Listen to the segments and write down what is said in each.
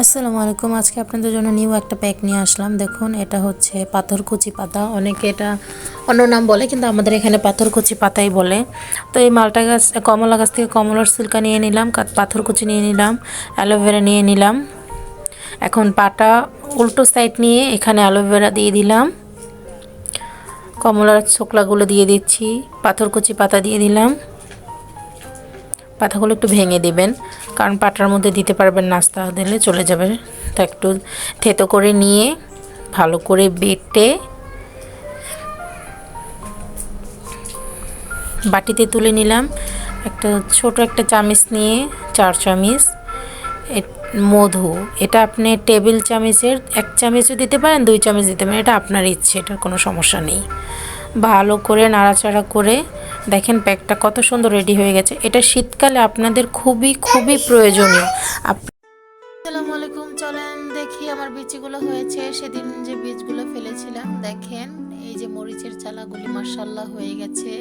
আসসালামু আলাইকুম। আজকে আপনাদের জন্য নিউ একটা প্যাক নিয়ে আসলাম। দেখুন, এটা হচ্ছে পাথরকুচি পাতা। অনেকে এটা অন্য নাম বলে, কিন্তু আমাদের এখানে পাথরকুচি পাতাই বলে। তো এই মালটা গাছ, কমলা গাছ থেকে কমলার সিল্কা নিয়ে নিলাম পাথরকুচি নিয়ে নিলাম, অ্যালোভেরা নিয়ে নিলাম। এখন পাটা উল্টো সাইড নিয়ে এখানে অ্যালোভেরা দিয়ে দিলাম। কমলার ছোকলাগুলো দিয়ে দিচ্ছি, পাথরকুচি পাতা দিয়ে দিলাম। পাতাগুলো একটু ভেঙে দিবেন। কারণ পাটার মধ্যে দিতে পারবেন নাস্তা, দিলে চলে যাবে। তা একটু থেতো করে নিয়ে, ভালো করে বেটে বাটিতে তুলে নিলাম। একটা ছোট একটা চামিচ নিয়ে, চার চামিচ। মধু। এটা আপনি টেবিল চামিচের, এক চামিচও দিতে পারেন, দুই চামিচ দিতে পারেন। এটা আপনার ইচ্ছে, এটার কোনো সমস্যা নেই। ভালো করে নাড়াচাড়া করে দেখেন প্যাকটা কত সুন্দর রেডি হয়ে গেছে। এটা শীতকালে আপনাদের খুবই খুবই প্রয়োজনীয়। আলাইকুম, চলেন দেখি আমার বীজগুলো হয়েছে। সেদিন যে বীজগুলো ফেলেছিলাম, দেখেন, এই যে মরিচের চালাগুলি মার্শাল্লাহ হয়ে গেছে।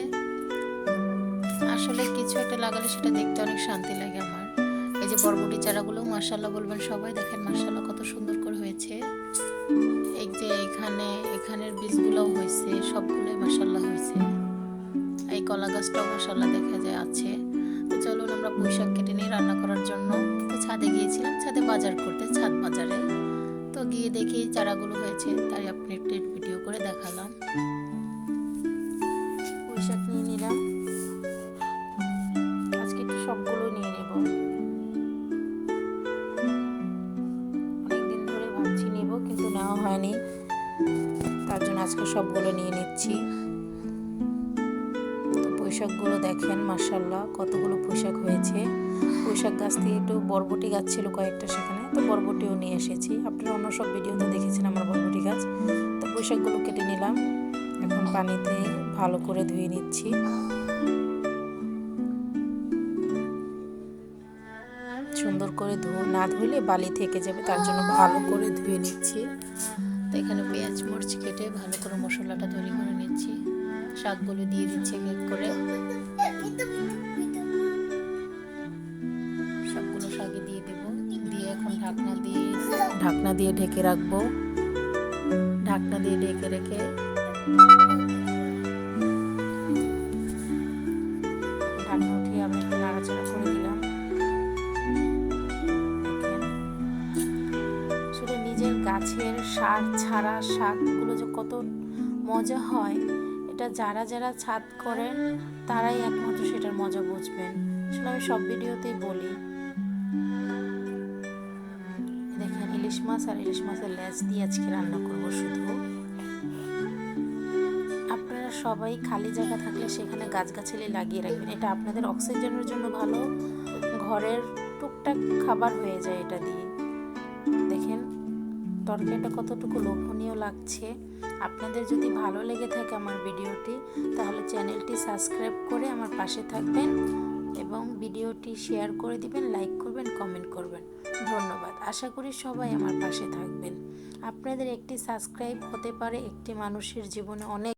আসলে কিছু একটা লাগালে সেটা দেখতে অনেক শান্তি লাগে আমার। এই যে বরবটি চারাগুলো মার্শাল্লাহ বলবেন সবাই, দেখেন মার্শাল্লাহ কত সুন্দর করে হয়েছে। এই যে এখানে, এখানের বীজগুলোও হয়েছে, সবগুলোই মার্শাল্লাহ হয়েছে। কলা গাছটাও মার্শাল্লাহ দেখা যায়, আছে। তো চলুন আমরা পুঁই শাক কেটে নিয়ে রান্না করার জন্য। তো ছাদে গিয়েছিলাম, ছাদে বাজার করতে, ছাদ বাজারে। তো গিয়ে দেখি চারাগুলো হয়েছে, তাই আপনি একটু ভিডিও করে দেখালাম। পুঁই শাক নিয়ে নিলাম। আজকে একটু সবগুলো নিয়ে নেব। অনেকদিন ধরে ভাবছি নেব, কিন্তু নেওয়া হয়নি। তার জন্য আজকে সবগুলো নিয়ে নিচ্ছি। পোশাকগুলো দেখেন মাসাল্লাহ কতগুলো পোশাক হয়েছে। পোশাক গাছ থেকে একটু বরবটি গাছ ছিল কয়েকটা সেখানে, তো বরবটিও নিয়ে এসেছি। আপনারা অন্য সব ভিডিওতে দেখেছেন আমার বরবটি গাছ। তো পোশাকগুলো কেটে নিলাম। এখন পানিতে ভালো করে ধুয়ে নিচ্ছি। সুন্দর করে ধু, না ধুলে বালি থেকে যাবে, তার জন্য ভালো করে ধুয়ে নিচ্ছি। তো এখানে পেঁয়াজ মরিচ কেটে ভালো করে মশলাটা তৈরি করে নিচ্ছি। শাকগুলো দিয়ে দিচ্ছি এক করে। সবগুলো শাকে দিয়ে দেবো। দিয়ে এখন ঢাকনা দিয়ে ঢাকনা দিয়ে ঢেকে রাখব। ঢাকনা দিয়ে ঢেকে রেখে ঢাকনা আমি করে দিলাম। নিজের গাছের সার ছাড়া শাকগুলো যে কত মজা হয়। এটা যারা যারা ছাদ করেন তারাই একমাত্র সেটার মজা বুঝবেন। আসলে আমি সব ভিডিওতেই বলি। দেখেন, ইলিশ মাছ আর ইলিশ মাছের লেজ দিয়ে আজকে রান্না করব শুধু। আপনারা সবাই খালি জায়গা থাকলে সেখানে গাছগাছালি লাগিয়ে রাখবেন। এটা আপনাদের অক্সিজেনের জন্য ভালো। ঘরের টুকটাক খাবার হয়ে যায় এটা দিয়ে। দেখেন তরকারিটা কতটুকু লোভনীয় লাগছে, আপনাদের যদি ভালো লেগে থাকে আমার ভিডিওটি, তাহলে চ্যানেলটি সাবস্ক্রাইব করে আমার পাশে থাকবেন এবং ভিডিওটি শেয়ার করে দিবেন, লাইক করবেন, কমেন্ট করবেন। ধন্যবাদ। আশা করি সবাই আমার পাশে থাকবেন। আপনাদের একটি সাবস্ক্রাইব হতে পারে একটি মানুষের জীবনে অনেক